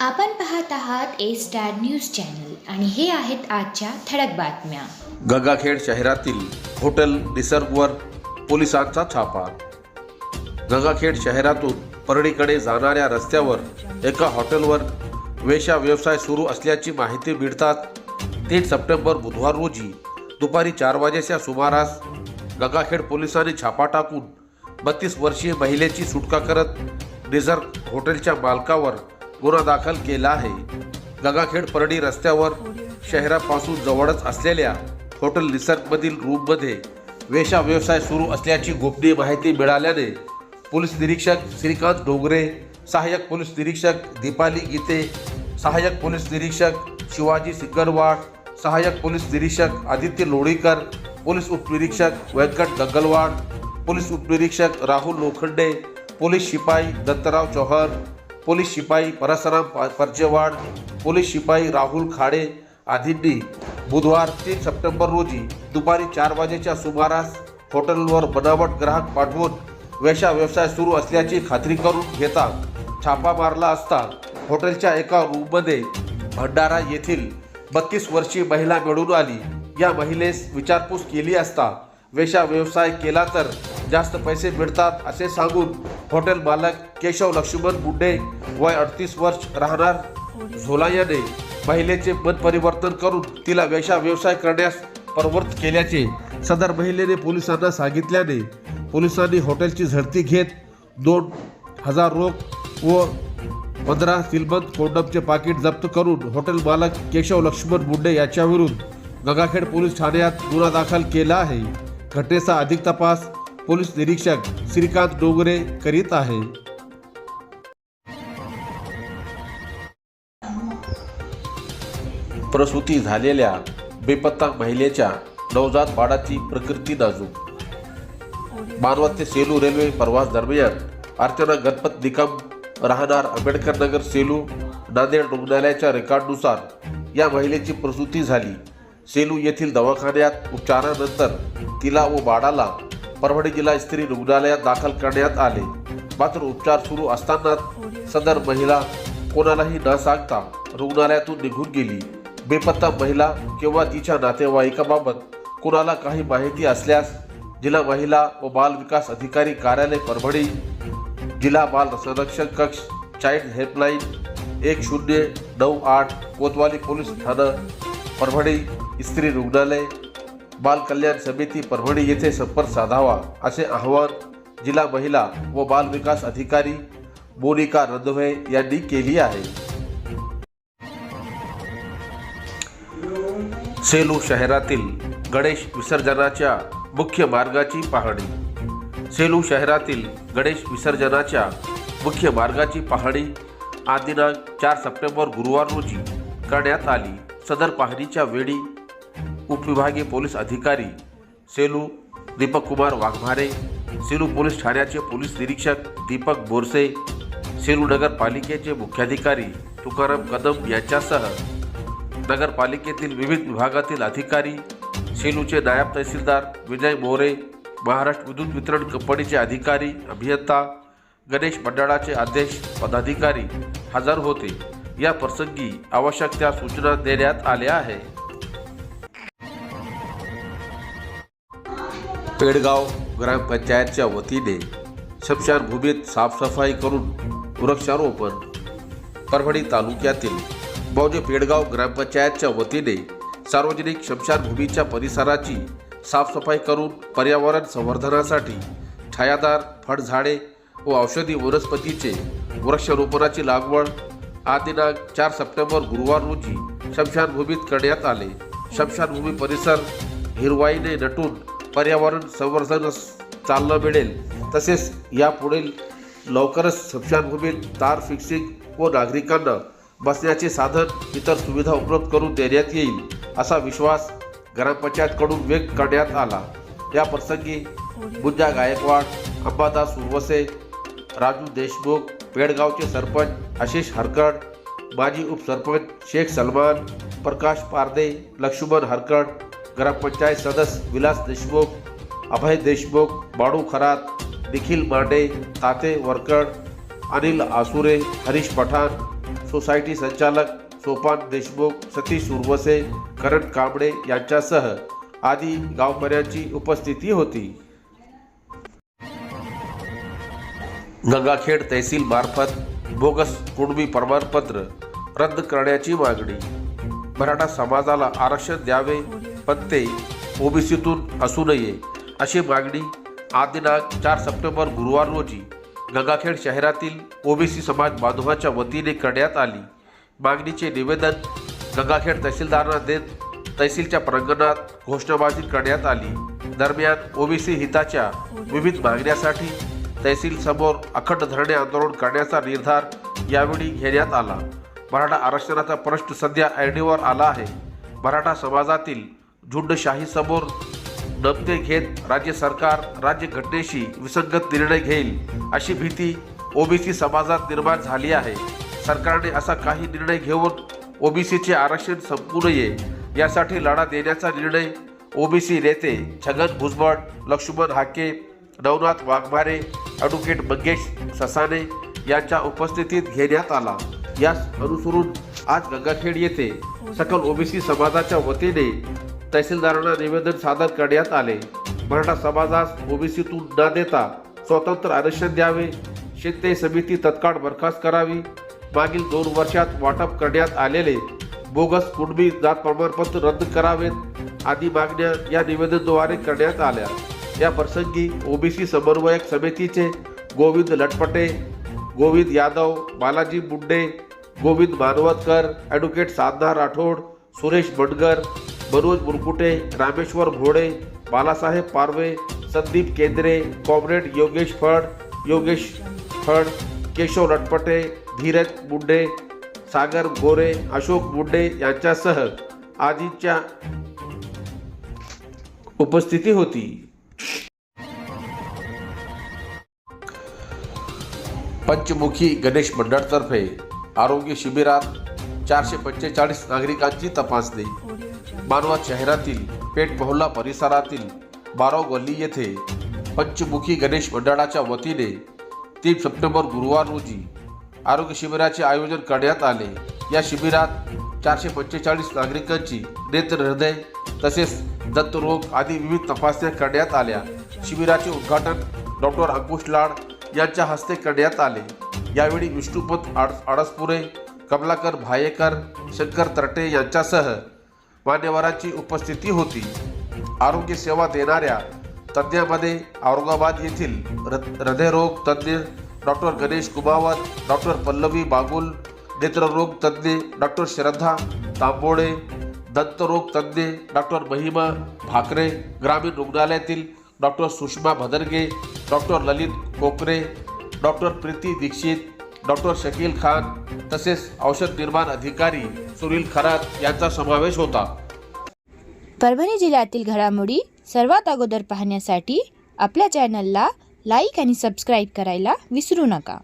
आपण पाहत आहात ए स्टार न्यूज चॅनल आणि हे आहेत आजच्या ठळक बातम्या. गंगाखेड शहरातील हॉटेल निसर्गवर पोलिसांचा छापा. गंगाखेड शहरातून परळीकडे जाणाऱ्या रस्त्यावर एका हॉटेलवर वेशा व्यवसाय सुरू असल्याची माहिती मिळतात तीन सप्टेंबर बुधवार रोजी दुपारी चार वाजेच्या सुमारास गंगाखेड पोलिसांनी छापा टाकून बत्तीस वर्षीय महिलेची सुटका करत रिझर्व हॉटेलच्या मालकावर गुन्हा दाखल केला आहे. गगाखेड परडी रस्त्यावर शहरापासून जवळच असलेल्या हॉटेल निसर्गमधील रूममध्ये वेशा व्यवसाय सुरू असल्याची गोपनीय माहिती मिळाल्याने पोलीस निरीक्षक श्रीकांत डोंगरे सहाय्यक पोलीस निरीक्षक दीपाली गीते सहाय्यक पोलीस निरीक्षक शिवाजी सिंगरवाड सहाय्यक पोलीस निरीक्षक आदित्य लोणीकर पोलीस उपनिरीक्षक व्यंकट गंगलवाड पोलीस उपनिरीक्षक राहुल लोखंडे पोलीस शिपाई दत्तराव चौहान पोलीस शिपाई परसराम परजेवाड पोलीस शिपाई राहुल खाडे आदींनी बुधवार तीन सप्टेंबर रोजी दुपारी चार वाजेच्या सुमारास हॉटेलवर बनावट ग्राहक पाठवून वेशा व्यवसाय सुरू असल्याची खात्री करून घेता छापा मारला असता हॉटेलच्या एका रूममध्ये भंडारा येथील बत्तीस वर्षीय महिला मिळून आली. या महिलेस विचारपूस केली असता वेशा व्यवसाय केला तर जास्त पैसे मिळतात असे सांगून हॉटेल मालक केशव लक्ष्मण बुंडे वय अडतीस वर्ष राहणार झोला याने महिलेचे मन परिवर्तन करून तिला वेशा व्यवसाय करण्यास प्रवृत्त केल्याचे सदर महिलेने पोलिसांना सांगितल्याने पोलिसांनी हॉटेलची झडती घेत दोन हजार रोख व पंधरा सिलबंद कोंडमचे पाकिट जप्त करून हॉटेल मालक केशव लक्ष्मण मुंडे याच्याविरुद्ध गंगाखेड पोलीस ठाण्यात गुन्हा दाखल केला आहे. घटनेचा अधिक तपास पोलीस निरीक्षक श्रीकांत डोंगरे करीत आहे. प्रसूती झालेल्या बेपत्ता महिलेच्या नवजात बाळाची प्रकृती नाजूक. मानवत ते सेलू रेल्वे प्रवास दरम्यान अर्चना गणपत निकम राहणार आंबेडकर नगर सेलू नांदेड रुग्णालयाच्या रेकॉर्डनुसार या महिलेची प्रसूती झाली. सेलू येथील दवाखान्यात उपचारानंतर तिला व बाळाला परभणी जिल्हा स्त्री रुग्णालयात दाखल करण्यात आले. मात्र उपचार सुरू असताना सदर महिला कोणालाही न सांगता रुग्णालयातून निघून गेली. बेपत्ता महिला किंवा तिच्या नातेवाईकाबाबत कुणाला काही माहिती असल्यास जिल्हा महिला व बाल विकास अधिकारी कार्यालय परभणी जिल्हा बाल संरक्षण कक्ष चाइल्ड हेल्पलाईन एक शून्य नऊ आठ कोतवाली पोलीस ठाणं परभणी स्त्री रुग्णालय बालकल्याण समिती परभणी येथे संपर्क साधावा असे आवाहन जिल्हा महिला व बालविकास अधिकारी मोनिका रंधवे यांनी केली आहे. सेलू शहरातील गणेश विसर्जनाच्या मुख्य मार्गाची पाहणी. सेलू शहरातील गणेश विसर्जनाच्या मुख्य मार्गाची पाहणी आज दिनांक चार सप्टेंबर गुरुवार रोजी करण्यात आली. सदर पाहणीच्या वेळी उपविभागीय पोलीस अधिकारी सेलू दीपक कुमार वाघमारे सेलू पोलीस ठाण्याचे पोलीस निरीक्षक दीपक बोरसे सेलू नगरपालिकेचे मुख्याधिकारी तुकाराम कदम यांच्यासह नगरपालिकेतील विविध विभागातील अधिकारी सेलूचे नायब तहसीलदार विजय मोरे महाराष्ट्र विद्युत वितरण कंपनीचे अधिकारी अभियंता गणेश मंडळाचे अध्यक्ष पदाधिकारी हजर होते. या प्रसंगी आवश्यक त्या सूचना देण्यात आल्या आहे पेडगाव ग्रामपंचायतच्या वतीने शमशानभूमीत साफसफाई करून वृक्षारोपण परभणी तालुक्यातील मौजे पेडगाव ग्रामपंचायतच्या वतीने सार्वजनिक शमशानभूमीच्या परिसराची साफसफाई करून पर्यावरण संवर्धनासाठी छायादार फळझाडे व औषधी वनस्पतीचे वृक्षारोपणाची लागवड आज दिनांक चार सप्टेंबर गुरुवार रोजी शमशानभूमीत करण्यात आले. शमशानभूमी परिसर हिरवाईने नटून पर्यावरण संवर्धनास चालना मिळेल. तसेच यापुढील लवकरच स्मशानभूमीत तार फिक्सिंग व नागरिकांना बसण्याचे साधन इतर सुविधा उपलब्ध करून देण्यात येईल असा विश्वास ग्रामपंचायतकडून व्यक्त करण्यात आला. या प्रसंगी बुज्जा गायकवाड अंबादास उर्वसे राजू देशमुख पेडगावचे सरपंच आशिष हरकड माजी उपसरपंच शेख सलमान प्रकाश पारदे लक्ष्मण हरकड ग्रामपंचायत सदस्य विलास देशमुख अभय देशमुख बाळू खरात निखिल मांडे ताते वरकड अनिल आसुरे हरीश पठाण सोसायटी संचालक सोपान देशमुख सतीश उर्वसे करण कांबळे यांच्यासह आदी गावकऱ्यांची उपस्थिती होती. गंगाखेड तहसील मार्फत बोगस कुणबी प्रमाणपत्र रद्द करण्याची मागणी. मराठा समाजाला आरक्षण द्यावे पण ते ओबीसीतून असू नये अशी मागणी आज दिनांक चार सप्टेंबर गुरुवार रोजी गंगाखेड शहरातील ओबीसी समाज बांधवाच्या वतीने करण्यात आली. मागणीचे निवेदन गंगाखेड तहसीलदारांना देत तहसीलच्या प्रांगणात घोषणाबाजी करण्यात आली. दरम्यान ओबीसी हिताच्या विविध मागण्यासाठी तहसील समोर अखंड धरणे आंदोलन करण्याचा निर्धार यावेळी घेण्यात आला. मराठा आरक्षणाचा प्रश्न सध्या ऐरणीवर आला आहे. मराठा समाजातील झुंडशाहीसमोर नमते घेत राज्य सरकार राज्यघटनेशी विसंगत निर्णय घेईल अशी भीती ओबीसी समाजात निर्माण झाली आहे. सरकारने असा काही निर्णय घेऊन ओबीसीचे आरक्षण संपू नये यासाठी लढा देण्याचा निर्णय ओबीसी नेते छगन भुजबळ लक्ष्मण हाके नवनाथ वाघमारे ॲडव्होकेट मंगेश ससाने यांच्या उपस्थितीत घेण्यात आला. यास अनुसरून आज गंगाखेड येथे सकल ओबीसी समाजाच्या वतीने तहसीलदारांना निवेदन सादर करण्यात आले. मराठा समाजास ओबीसीतून न देता स्वतंत्र आरक्षण द्यावे. शेतकरी समिती तत्काळ बरखास्त करावी. मागील दोन वर्षात वाटप करण्यात आलेले बोगस कुणबी जात प्रमाणपत्र रद्द करावेत आदी मागण्या या निवेदनाद्वारे करण्यात आल्या. या प्रसंगी ओबीसी समन्वयक समितीचे गोविंद लटपटे गोविंद यादव बालाजी मुंडे गोविंद मानवतकर ॲडव्होकेट साधना राठोड सुरेश बडगर मनोज मुरकुटे रामेश्वर भोडे बालासाहेब पारवे संदीप केंद्रे कॉम्रेड योगेश फड योगेश फड केशव लटपटे धीरज मुंडे सागर गोरे अशोक मुंडे यांच्यासह आदींच्या उपस्थिती होती. पंचमुखी गणेश मंडळतर्फे आरोग्य शिबिरात चारशे पंचेचाळीस नागरिकांची तपासणी मानवत शहरातील पेठ मोहल्ला परिसरातील बाराव गल्ली येथे पंचमुखी गणेश मंडळाच्या वतीने तीन सप्टेंबर गुरुवार रोजी आरोग्य शिबिराचे आयोजन करण्यात आले. या शिबिरात चारशे पंचेचाळीस नागरिकांची नेत्र हृदय तसेच दत्तरोग आदी विविध तपासण्या करण्यात आल्या. शिबिराचे उद्घाटन डॉक्टर अंकुश लाड यांच्या हस्ते करण्यात आले. यावेळी विष्णुपत आड आडसपुरे कमलाकर भायेकर शंकर तरटे यांच्यासह मान्यवरांची उपस्थिती होती. आरोग्य सेवा देणाऱ्या तज्ज्ञामध्ये औरंगाबाद येथील हृदयरोग तज्ज्ञ डॉक्टर गणेश कुमावत डॉक्टर पल्लवी बागुल नेत्ररोग तज्ज्ञ डॉक्टर श्रद्धा तांबोळे दंतरोग तज्ज्ञ डॉक्टर महिमा भाकरे ग्रामीण रुग्णालयातील doctor Sushma Bhadarge doctor Lalit Kokare doctor Preeti Dixit doctor Shakeel Khan तसेच औषध निर्माण अधिकारी सुनील खरात यांचा समावेश होता. परभणी जिल्ह्यातील घडामोडी सर्वात अगोदर पाहण्यासाठी आपल्या चॅनलला लाईक आणि सबस्क्राईब करायला विसरू नका.